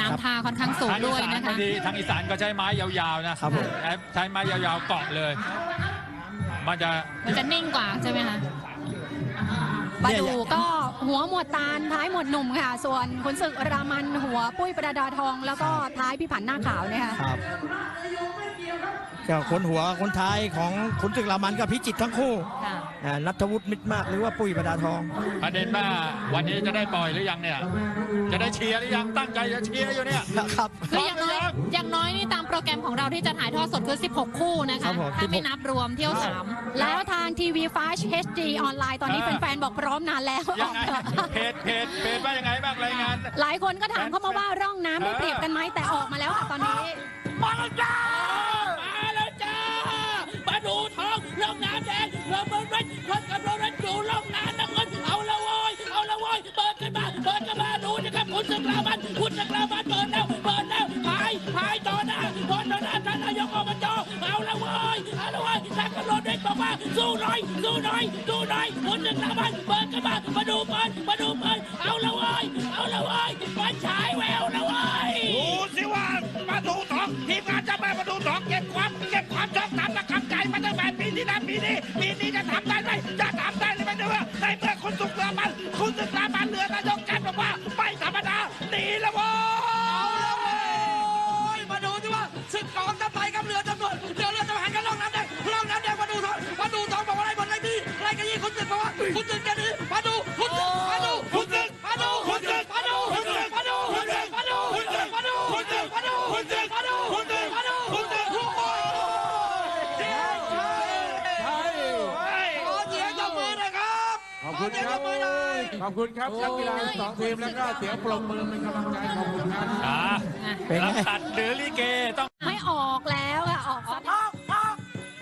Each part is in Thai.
น้ำท่าค่อนข้างสูงทางอีด้วยสานนะพอคะดีทางอีสานก็ใช้ไม้ยาวๆนะครับผม ใช้ไม้ยาวๆเกาะเลย มันจะ มันจะนิ่งกว่าใช่ไหมคะมาดูก็หัวหมวดตาลท้ายหมวดหนุ่มค่ะ ส่วนขุนศึกรามันหัวปุ้ยประดาทอง แล้วก็ท้ายพี่ผันหน้าขาวเนี่ยค่ะครับก็คนหัวคนท้ายของขุนศึกรามันกับพิจิตรทั้งคู่ ค่ะอ่า นัทวุฒิมิตรมากหรือว่าปุ้ยประดาทอง ประเด็นว่าวันนี้จะได้ปล่อยหรือยังเนี่ย จะได้เชียร์หรือยังตั้งใจจะเชียร์อยู่เนี่ยนะครับ คืออย่างน้อยอย่างน้อยนี่ตามโปรแกรมของเราที่จะถ่ายทอดสดคือ 16 คู่นะครัคะ บผมถ้าไม่16 นับรวมเที่ยวสามแล้วทางทีวีฟ้า HD ออนไลน์ตอนนี้อ่า แฟนๆบอกพร้อมนานแล้วยังไงเพจเพจเพจว่ายังไงบ้างรายงาน หลายคนก็ถามเข้ามาว่าร่องน้ำได้เปรียบกันไหมแต่ออกมาแล้วค่ะตอนนี้ มาแล้วจ้ามาแล้วจ้ามาดู องลงน้ำแดงโรเบิร์ตเรดรถกับโรเบิร์ตอยู่ลงน้ำน้ำเงินเอาละโว้ยเอาละโว้ยเปิดขึ้นมาเปิดขึ้นมาดูนะครับคุณสึกลามันคุณสึกลามันเปิดแล้วเปิดแล้วพายพายต่อหน้าต่อหน้าท่านนายกอบจเอาละโว้ยเอาละโว้ยนักกระโดดเด็กบอกว่าสู้หน่อยสู้หน่อยสู้หน่อยคุณสึกลามันเปิดขึ้นมามาดูเปิดมาดูเปิดเอาละโว้ยเอาละโว้ยมันฉายแวว ปีนี้ปีนี้จะทำได้ไหมจะทำได้หรือไม่เนื้อในเมื่อคุณสุกเรือมัน คุณสุกเรือมันเรือนายกแกนบอกว่าไม่ธรรมดาหนีแล้วโว้ยมาดูสิว่าศึกกองทัพไทยกับเรือจำนวนเรือเรือจะหันกันล่องน้ำแดงล่องน้ำแดงมาดูทองมาดูทองบอกว่าอะไรบนไรดีไรกันยี่คุณศึกบอกว่าคุณศึกแกนี้มาดูคุณศึกมาดูคุณศึกมาดูคุณศึกมาดูคุณศึกมาดูคุณศึกมาดูคุณศึกมาดูคุณศึกมาดูคุณศึกมาดูคุณศึกมาดู ขอบคุณครับนักกีฬาทั้งสองทีมแล้วก็เสียงปรบมือเป็นกำลังใจขอบคุณครับอ่าเป็นไง รับตัดหรือลิเกต้องไม่ออกแล้วค่ะออกซะออกออก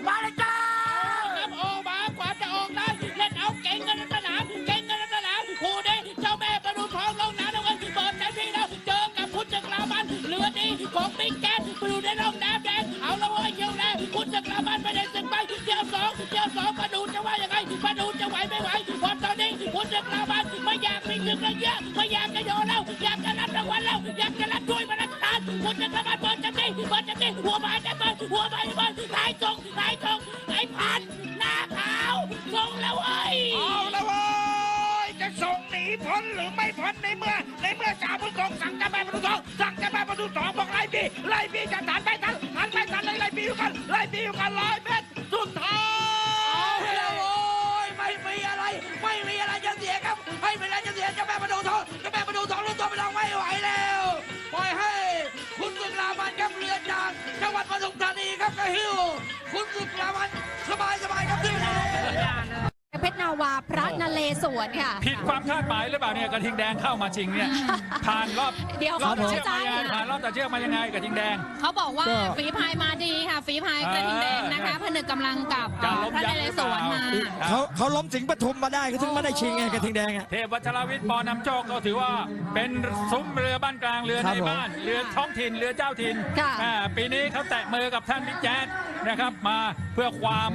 มาเลยจ้าครับออกมากว่าจะออกได้เล่นเอาเก่งกันในสนามเก่งกันในสนามคู่นี้เจ้าแม่ประดูทองลงน้ำน้ำเงินเปิดเต็มที่แล้วเจอกับพุทธจักรามันเรือดีของบิ๊กแก๊สไปดูในร่องน้ำแดงเอาละเว้ยเกี่ยวแล้วพุทธจักรามันไม่ได้สึกไปเที่ยวสองเที่ยวสองประดูจะว่ายังไงประดูจะไหวไม่ไหว เพราะตอนนี้พุทธจักรานไม่อยากมีศึกเลยเยอะไม่อยากจะโยนแล้ว อยากจะรับรางวัลแล้ว อยากจะรับถ้วยมาราชทานพุทธจักรามันเปิดเต็มที่เปิดเต็มที่หัวหมาจะเปิดหัวหมาจะเปิดสายตรงสายตรงไอ้พันหน้าขาวส่งแล้วเว้ยเอาละเว้ยจะส่งหนีพ้นหรือไม่พ้นในเมื่อ ในเมื่อจ่าบุญทรงสั่งจะแม่ประตูสองสั่งจะแม่ประตูสองบอกไล่ปีไล่ปีจะทันไม่ทันทันไม่ทันเลยไล่ปีอยู่กันไล่ปีอยู่กันร้อยเมตรสุดท้าย ยครับไม่มีอะไรจะเสียเจะแม่ประดูทองเจะแม่ประดูทองรู้ตัวไปลองไม่ไหวแล้วปล่อยให้คุณสุกรามันครับเรือจากจังหวัดปทุมธานีครับกระหิวคุณสุกรามันสบายสบายครับที่เพชร นาวาพระนเรศวรค่ะ ผิดความคาดหมายหรือเปล่าเนี่ยกระทิงแดงเข้ามาจริงเนี่ยผ่านรอบเดี๋ยวรอบเขาตัดเชือกมายังไงเข้าใจผ่านรอบตัดเชือกมายังไงกระทิงแดง เขาบอกว่าก็ฝีพายมาดีค่ะ ฝีพายกระทิงแดงนะคะเออผนึกกำลังกับจะล้มพระยันกษ์เรหรือศเปวล่ารมา เขาเขาล้มสิงห์ปทุมมาได้เขาถึงไม่ได้ชิงไงกระทิงแดงอะ เทพวัชรวิทย์ปอนำโชคก็ถือว่าเป็นซุ้มเรือบ้านกลางเรือครัในบผม บ้าน เรือท้องถิ่นเรือเจ้าถิ่นค่ะ อ่าปีนี้เขาแตะมือกับท่านบิ๊กแจ๊ด นะครับ มาเพื่อความ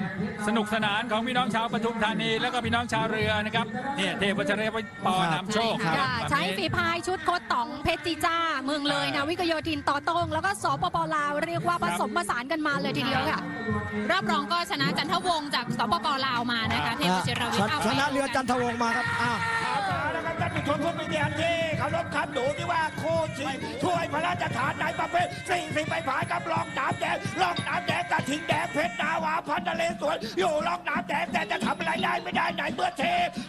สนุกสนานของพี่น้องชาวปทุมธานี แล้วก็พี่น้องชาวเรือนะครับเนี่ยเทพวัชรวิทย์ปอนำโชคค่ะรับใช้วันนี้ฝีพายชุดโคตต๋องเพชรจีจ้า เมืองเลยนะวิกโยธินต่อตรงแล้วก็สปปลาวเรียกว่าผสมผสานกันมาเลยทีเดียวค่ะรอบรองก็ชนะจันทวงศ์จากสปปลาวมานะคะเทพวชิรวิทย์เอาชไปนะเรือจันทวงศ์มาครับอ้าวเอาละครับท่านผู้ชมผู้มีเกียรติที่เคารพครับดูที่ว่าโคชิงถ้วยพระราชทานในประเภทสิ่งสิ่งไปผายกับรอง น้ำแดงรองน้ำแดงกระทิงแดงเพชรนาวาพันทะเลสวนอยู่รองน้ำแดงแต่จะทำอะไรได้ไม่ได้ไหนเมื่อเท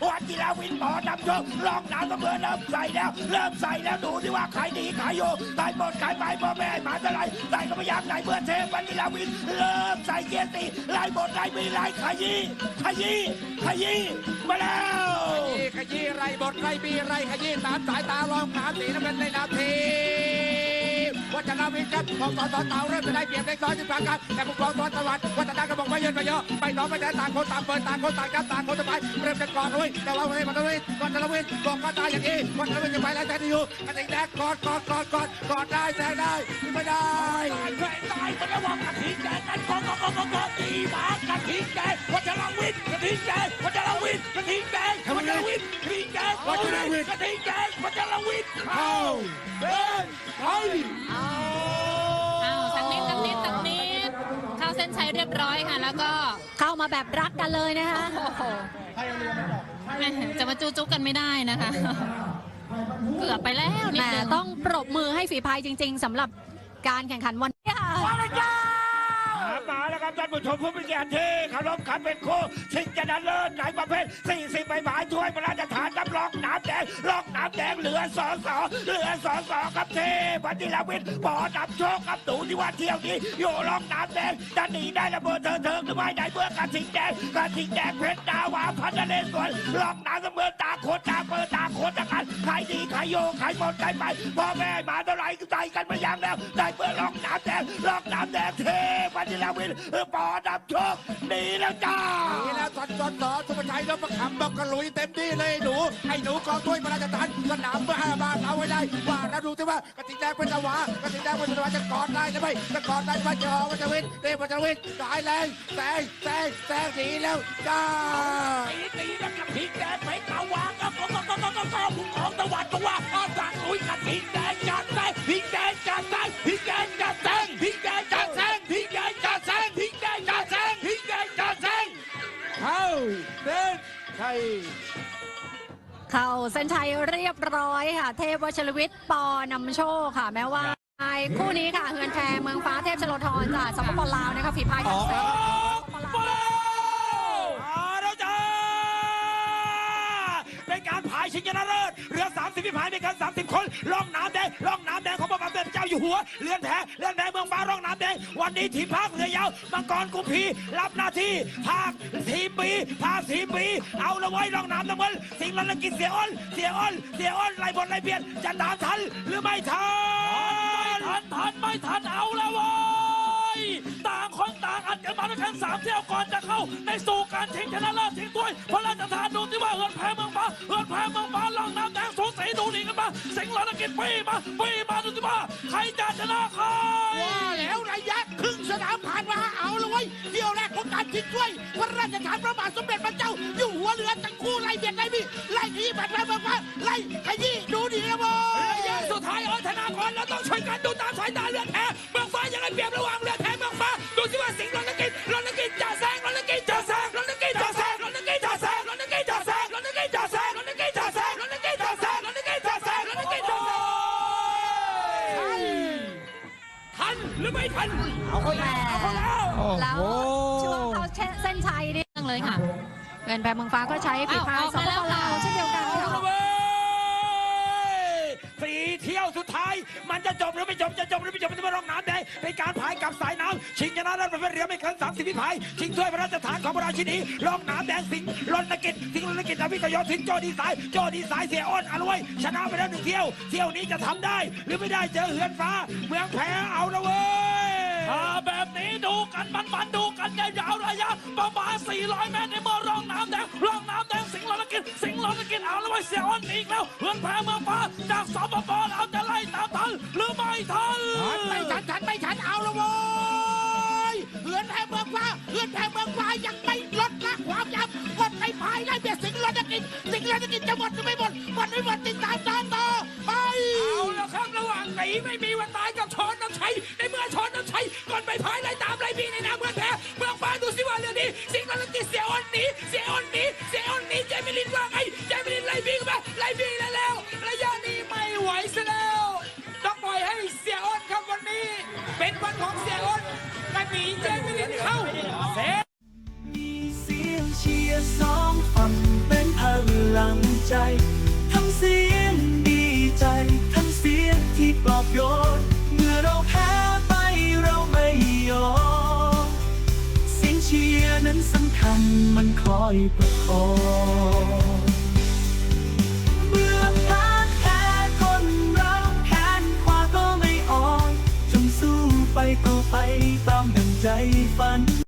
วันกีฬาวินหมอนำโชครองน้ำก็เมื่อเริ่มใส่แล้ว เริ่มใส่แล้วดูที่ว่าใครดีใครอยู่ใส่หมดใครไปพ่อแม่หมาจะไรใส่ก็ไม่อยากไหนเมื่อเทวันกีฬาวินเริ่มใส่เกียร์ตีไล่หมดไล่มีไล่ขยี้ขยี้ขยี้มาแล้วขยี้ขยี้ไรบทไรบีไรขยี้ตามสายตารองขาสีน้ำเงินในนาที วัฒนาวิทย์ครับของสอสอเต่าเริ่มจะได้เปรียบเล็กน้อยที่ทางการแต่ผู้กองตอนตะวันวัฒนาก็บอกไม่เยินไปเยอะไปน้องไปแต่ต่างคนต่างเปิดต่างคนต่างกันต่างคนจะไปเริ่มจะกอดเลยแต่ว่าวันนี้วัฒนาวิทย์วัฒนาวิทย์บอกก็ตายอย่างนี้วัฒนาวิทย์จะไปแล้วแต่ที่อยู่กระติกแดงกอดกอดกอดกอดกอดได้แซงได้ไม่ได้ตายแขวนตายมันระวังกระทิงแดงนั้นกองกองกองกองตีหมากระทิงแดงวัชรวิทย์กระทิงแดง วัชรวิทย์กระทิงแดงวัชรวิทย์กระทิงแดงวัชรวิทย์กระทิงแดงวัชรวิทย์เข้าเดินไปอ้าวสักนิดสักนิดสักนิดเข้าเส้นชัยเรียบร้อยค่ะ แล้วก็เข้ามาแบบรักกันเลยนะคะโอ้โหแม่จะมาจูจุกกันไม่ได้นะคะ เกือบไปแล้วนิแหดมนึงต้องปรบมือให้ฝีพายจริง ๆสำหรับการแข่งขันวันนี้ค่ะ มาแล้วครับท่านผู้ชมผู้มีเกียรติที่เคารพขันเป็นคู่ชิงชนะเลิศในประเภท 40ใบหมายถ้วยพระราชทานน้ำรองน้ำแดงรองน้ำแดงเหลือสอสอเหลือสอสอครับเทพันิลวิทย์ปอดับโชคครับดูที่ว่าเที่ยวนี้อยู่รองน้ำแดงจะหนีได้ระเบิดเถิดเถิงหรือไม่ได้เมื่อกระทิงแดงกระทิงแดงเพชรดาวาพันเลสวนรองน้ำเสมอตาโคตรตาเปิดตา โคตรกันใครดีใครโยใครหมดใครไปพ่อแม่มาเท่าไหร่ก็ใจกันมาอย่างแล้ว ได้เปิดรองน้ำแดงรองน้ำแดงเทพันิลวิทย์ปอดับโชคหนีแล้วจ้านี่แล้วตอนตอนต่อสุภชัยนพคำบอกกระลุยเต็มที่เลยหนูไอ้หนูกองถ้วยพระราชทานสนามเมื่อห้าบ้านเอาไว้ได้ว่าแล้วดูที่ว่ากระติกแดงเป็นสวากระติกแดงเป็นสวาจะกอดได้หรือไม่จะกอดได้ไหมจะออกวัชวิทย์เดวัชวิทย์สายแรงแซงแซงแซงหนีแล้วจ้าตีตีแล้วกับทิงแดงไปตาวางก็ ก็ก็ก็ก็ก็ก็ของตะวันตัวอาสั่งลุยกับทิงแดงจัดแซงทิงแดงจัดแซงทิงแดงจัดแซงทิงแดงจัดแซงทิงแดงจัดแซงทิงแดงจัดแซงทิงแดงจัดแซงเข้าเดินใช่เข้าเส้นชัยเรียบร้อยค่ะ เทพวชรวิทย์ปอนำโชคค่ะ แม้ว่าคู่นี้ค่ะเฮือนแพรเมืองฟ้าเทพชโลธรจากสปปลาวนะคะฝีพายจากส ชิงชนะเลิศเรือ 30พิพายไม่เกิน30 คนล่องน้ำแดงล่องน้ำแดงของพระบาทสมเด็จเจ้าอยู่หัวเรือนแพเรือนแพเมืองฟ้าร่องน้ำแดงวันนี้ทีมภาคเรือยาวมังกรกุมพีรับหน้าที่ภาคทีมบีภาคทีมบีเอาละไว้ร่องน้ำน้ำมันสิงห์ลันกิจเสียอ้นเสียอ้นเสียอ้นไล่บนไล่เบียดจะตามทันหรือไม่ทันทันทันไม่ทันเอาละว้ ต่างคนต่างอัดกันมาด้วยกันสามเที่ยวก่อนจะเข้า ในสู่การชิงชนะเลิศชิงถ้วยพระราชทานดูที่ว่าเฮือนแพ้เมืองฟ้าเฮือนแพ้เมืองฟ้าล่องน้ำแดงสูสีดูดีกันมาสิงห์ลนกิจปีมาปีมาดูที่ว่าใครจะชนะใครว่าแล้วระยะครึ่งสนามผ่านมาเอาเลยเว้ยเที่ยวแรกของการชิงถ้วยพระราชทานพระบาทสมเด็จพระเจ้า อยู่หัวเรือทั้งคู่ไล่เบียดไล่บี้ไล่ที่แบบแบบแบบไล่ขยี้ดูดีนะโว้ยระยะสุดท้ายออธนากรเราต้องช่วยกันดูตามสายตาเรือแพ้เมืองฟ้ายังไงเปรียบระหว่างเรือแพ้เมืองฟ้า ดูที่ว่าสิงห์ลนกิจลนกิจจะแซงลนกิจจะแซงลนกิจจะแซงลนกิจจะแซงลนกิจจะแซงลนกิจจะแซงลนกิจจะแซงลนกิจจะแซงลนกิจจะแซงลนกิจจะแซงทันหรือไม่ทันเอาเขาแล้วเอาแล้วแล้วช่วงเขาเส้นชัยนี่เลยค่ะเฮือนแพรเมืองฟ้าก็ใช้ฝีพายอ้าสออกปมาแล้วปลาวเช่นเดียวกันค่ะ สุดท้าย มันจะจบหรือไม่จบจะจบหรือไม่จบจะมาลงน้ำแดงเป็นการพายกับสายน้ำชิงชนะเลิศประเภทเรือไม่เกิน30พิพายชิงถ้วยพระราชทานของพระราชินีลงน้ำแดงสิงห์รณกิจสิงห์รณกิจอภิกโยธินโจดีสายโจดีสายเสียอ้นอรวยชนะไปแล้วหนึ่งเที่ยว เที่ยวนี้จะทำได้ หรือไม่ได้เจอเหือนฟ้า เมืองแพ้เอาละเว้ยถ้าแบบนี้ดูกันมันมันๆดูกันยาวๆระยะประมาณ400 เมตรในเมื่อร่องน้ำแดงร่องน้ำแดงสิงห์ลนกิจสิงห์ลนกิจเอาล้วไว้เสียอ้อนอีกแล้วเพื่อนแพ้เมืองฟ้าจากสปปลาว ทันทันไม่ทันทันไม่ทันเอาละโว้ยเหือนแพ้เมืองฟ้าเหือนแพ้เมืองฟ้ายังไม่ลดละความยาวกดไปพายไล่เบียดสิงห์รณกิจสิงห์รณกิจจะหมดหรือไม่หมดหมดไม่หมดติดตามตามต่อไปเอาละครับระหว่างหนีไม่มีวันตายกับชนน้ำชัยในเมื่อชนน้ำชัยก่อนไปพายไล่ตามไล่บีในน้ำเมืองแพ้ีแจม่ได้เข้าเมีเสียงเชียร์สองฝั่งเป็นพลังใจ ทั้งเสียงดีใจ ทั้งเสียงที่ปลอบโยนเมื่อเราแพ้ไปเราไม่ยอมเสียงเชียร์นั้นสำคัญมันคอยประคองไปก็ไปตามหนึ่ง ใจฝัน